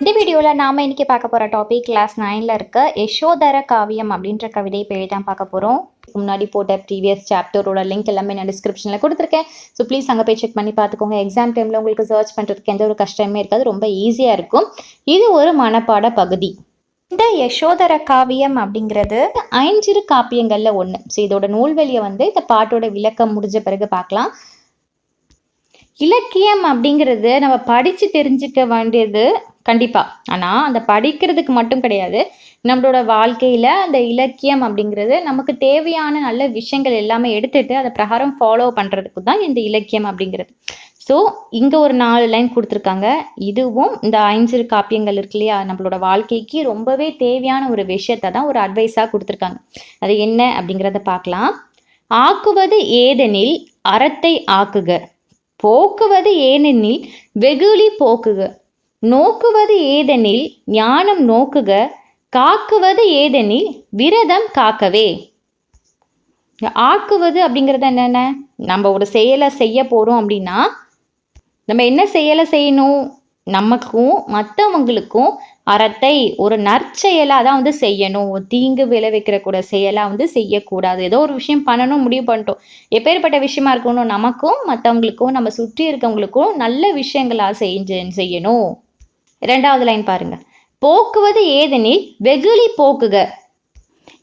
இந்த வீடியோவில் நாம் இன்றைக்கி பார்க்க போகிற டாபிக் கிளாஸ் நைனில் இருக்க யசோதர காவியம் அப்படின்ற கவிதை பேர் தான் பார்க்க போகிறோம் முன்னாடி போட்ட ப்ரீவியஸ் சாப்டரோட லிங்க் எல்லாமே நான் டிஸ்கிரிப்ஷனில் கொடுத்துருக்கேன். ஸோ ப்ளீஸ் அங்கே போய் செக் பண்ணி பார்த்துக்கோங்க. எக்ஸாம் டைமில் உங்களுக்கு சர்ச் பண்ணுறதுக்கு எந்த ஒரு கஷ்டமே இருக்காது. ரொம்ப ஈஸியாக இருக்கும். இது ஒரு மனப்பாட பகுதி. இந்த யசோதர காவியம் அப்படிங்கிறது ஐஞ்சிறு காப்பியங்களில் ஒன்று ஸோ இதோட நூல்வெளியை வந்து இந்த பாட்டோட விளக்கம் முடிஞ்ச பிறகு பார்க்கலாம். இலக்கியம் அப்படிங்கிறது நம்ம படித்து தெரிஞ்சுக்க வேண்டியது கண்டிப்பாக ஆனால் அந்த படிக்கிறதுக்கு மட்டும் கிடையாது. நம்மளோட வாழ்க்கையில் அந்த இலக்கியம் அப்படிங்கிறது நமக்கு தேவையான நல்ல விஷயங்கள் எல்லாமே எடுத்துட்டு அதை பிரகாரம் ஃபாலோ பண்ணுறதுக்கு தான் இந்த இலக்கியம் அப்படிங்கிறது. ஸோ இங்கே ஒரு நாலு லைன் கொடுத்துருக்காங்க. இதுவும் இந்த ஐஞ்சிறு காப்பியங்கள் இருக்கு இல்லையா? நம்மளோட வாழ்க்கைக்கு ரொம்பவே தேவையான ஒரு விஷயத்தை தான் ஒரு அட்வைஸாக கொடுத்துருக்காங்க. அது என்ன அப்படிங்கிறத பார்க்கலாம். ஆக்குவது ஏதெனில் அறத்தை ஆக்குக. போக்குவது ஏனெனில் வெகுளி போக்குக. நோக்குவது ஏதெனில் ஞானம் நோக்குக. காக்குவது ஏதெனில் விரதம் காக்கவே. ஆக்குவது அப்படிங்கிறது என்னென்ன? நம்ம ஒரு செயலை செய்ய போகிறோம் அப்படின்னா நம்ம என்ன செயலை செய்யணும்? நமக்கும் மற்றவங்களுக்கும் அறத்தை ஒரு நற்செயலாக தான் வந்து செய்யணும். தீங்கு விளைவிக்கிற கூட செயலாக வந்து செய்யக்கூடாது. ஏதோ ஒரு விஷயம் பண்ணணும் முடிவு பண்ணிட்டோம். எப்பேற்பட்ட விஷயமா இருக்கணும்? நமக்கும் மற்றவங்களுக்கும் நம்ம சுற்றி இருக்கவங்களுக்கும் நல்ல விஷயங்களாக செஞ்சு செய்யணும். ரெண்டாவது லைன் பாருங்க. போக்குவது ஏதெனில் வெகுளி போக்குக.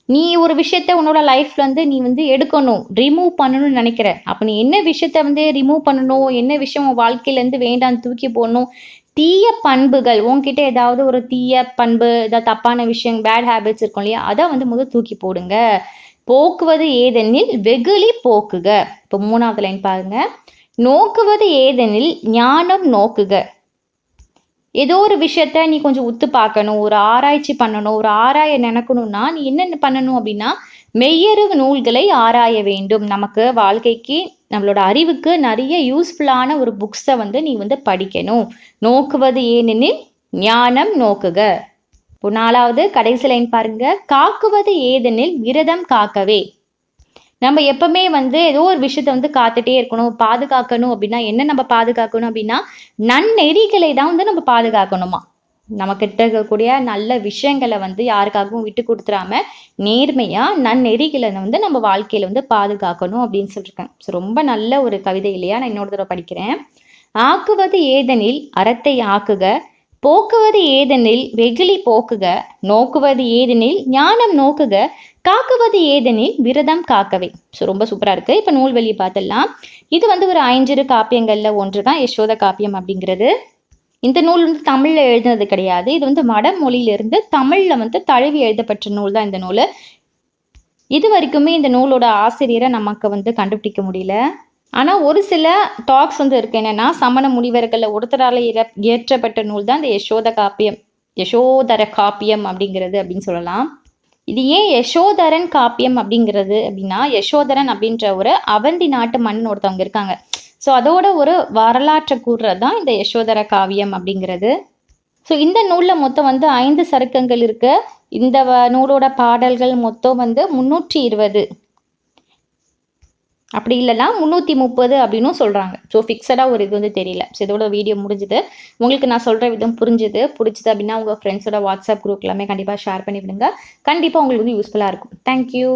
நீ ஒரு விஷயத்த உன்னோட லைஃப்ல வந்து நீ வந்து எடுக்கணும் ரிமூவ் பண்ணணும்னு நினைக்கிற. அப்போ நீ என்ன விஷயத்த வந்து ரிமூவ் பண்ணணும் என்ன விஷயம் உன் வாழ்க்கையிலேருந்து வேண்டாம் தூக்கி போடணும் தீய பண்புகள் உன்கிட்ட ஏதாவது ஒரு தீய பண்பு ஏதாவது தப்பான விஷயம் பேட் ஹேபிட்ஸ் இருக்கும் இல்லையா அதை வந்து முதல் தூக்கி போடுங்க. போக்குவது ஏதெனில் வெகுளி போக்குக. இப்போ மூணாவது லைன் பாருங்க. நோக்குவது ஏதெனில் ஞானம் நோக்குக. ஏதோ ஒரு விஷயத்த நீ கொஞ்சம் உத்து பார்க்கணும் ஒரு ஆராய்ச்சி பண்ணணும் ஒரு ஆராய நினைக்கணும்னா நீ என்னென்ன பண்ணணும் அப்படின்னா மெய்யறிவு நூல்களை ஆராய வேண்டும். நமக்கு வாழ்க்கைக்கு நம்மளோட அறிவுக்கு நிறைய யூஸ்ஃபுல்லான ஒரு புக்ஸை வந்து நீ வந்து படிக்கணும். நோக்குவது ஏனெனில் ஞானம் நோக்குக. இப்போ நாலாவது கடைசி லைன் பாருங்க. காக்குவது ஏதெனில் விரதம் காக்கவே. நம்ம எப்பவுமே வந்து ஏதோ ஒரு விஷயத்த வந்து காத்துட்டே இருக்கணும் பாதுகாக்கணும் அப்படின்னா என்ன நம்ம பாதுகாக்கணும் அப்படின்னா நன்னெறிகளை தான் வந்து நம்ம பாதுகாக்கணுமா? நமக்கிட்ட இருக்கக்கூடிய நல்ல விஷயங்களை வந்து யாருக்காகவும் விட்டு கொடுத்துடாம நேர்மையாக நன்னெறிகளை வந்து நம்ம வாழ்க்கையில் வந்து பாதுகாக்கணும் அப்படின்னு சொல்லியிருக்கேன். ஸோ ரொம்ப நல்ல ஒரு கவிதை இல்லையா? நான் இன்னொரு தடவை படிக்கிறேன். ஆக்குவது ஏதெனில் அறத்தை ஆக்குக போக்குவது ஏதெனில் வெகுளி போக்குக நோக்குவது ஏதெனில் ஞானம் நோக்குக காக்குவது ஏதெனில் விரதம் காக்கவே. ஸோ ரொம்ப சூப்பராக இருக்குது இப்போ நூல்வெளியை பார்த்துடலாம் இது வந்து ஒரு ஐஞ்சிறு காப்பியங்களில் ஒன்று தான் யசோத காப்பியம் அப்படிங்கிறது. இந்த நூல் வந்து தமிழில் எழுதினது கிடையாது. இது வந்து வடமொழியிலிருந்து தமிழில் வந்து தழுவி எழுதப்பட்ட நூல் தான் இந்த நூல். இது வரைக்குமே இந்த நூலோட ஆசிரியரை நமக்கு வந்து கண்டுபிடிக்க முடியல. ஆனால் ஒரு சில டாக்ஸ் வந்து இருக்கு. என்னன்னா சமண முனிவர்களில் ஒருத்தரால் இயற்றப்பட்ட நூல் தான் இந்த யசோத காப்பியம். யசோதர காப்பியம் அப்படிங்கிறது அப்படின்னு சொல்லலாம். இது ஏன் யசோதரன் காப்பியம் அப்படிங்கிறது அப்படின்னா யசோதரன் அப்படின்ற ஒரு அவந்தி நாட்டு மன்னன் ஒருத்தவங்க இருக்காங்க. ஸோ அதோட ஒரு வரலாற்றை கூறுறது தான் இந்த யசோதர காவியம் அப்படிங்கிறது. ஸோ இந்த நூலில் மொத்தம் வந்து ஐந்து சருக்கங்கள் இருக்கு. இந்த வ- நூலோட பாடல்கள் மொத்தம் வந்து முந்நூற்றி இருபது. அப்படி இல்லைன்னா முந்நூற்றி முப்பது அப்படின்னும் சொல்கிறாங்க ஸோ ஃபிக்ஸடாக ஒரு இது வந்து தெரியல. ஸோ இதோட வீடியோ முடிஞ்சுது. உங்களுக்கு நான் சொல்கிற விதம் புரிஞ்சுது. பிடிச்சது அப்படின்னா உங்கள் ஃப்ரெண்ட்ஸோட வாட்ஸ்அப் குரூப் எல்லாமே கண்டிப்பாக ஷேர் பண்ணி விடுங்க கண்டிப்பாக உங்களுக்கு வந்து யூஸ்ஃபுல்லாக இருக்கும். தேங்க்யூ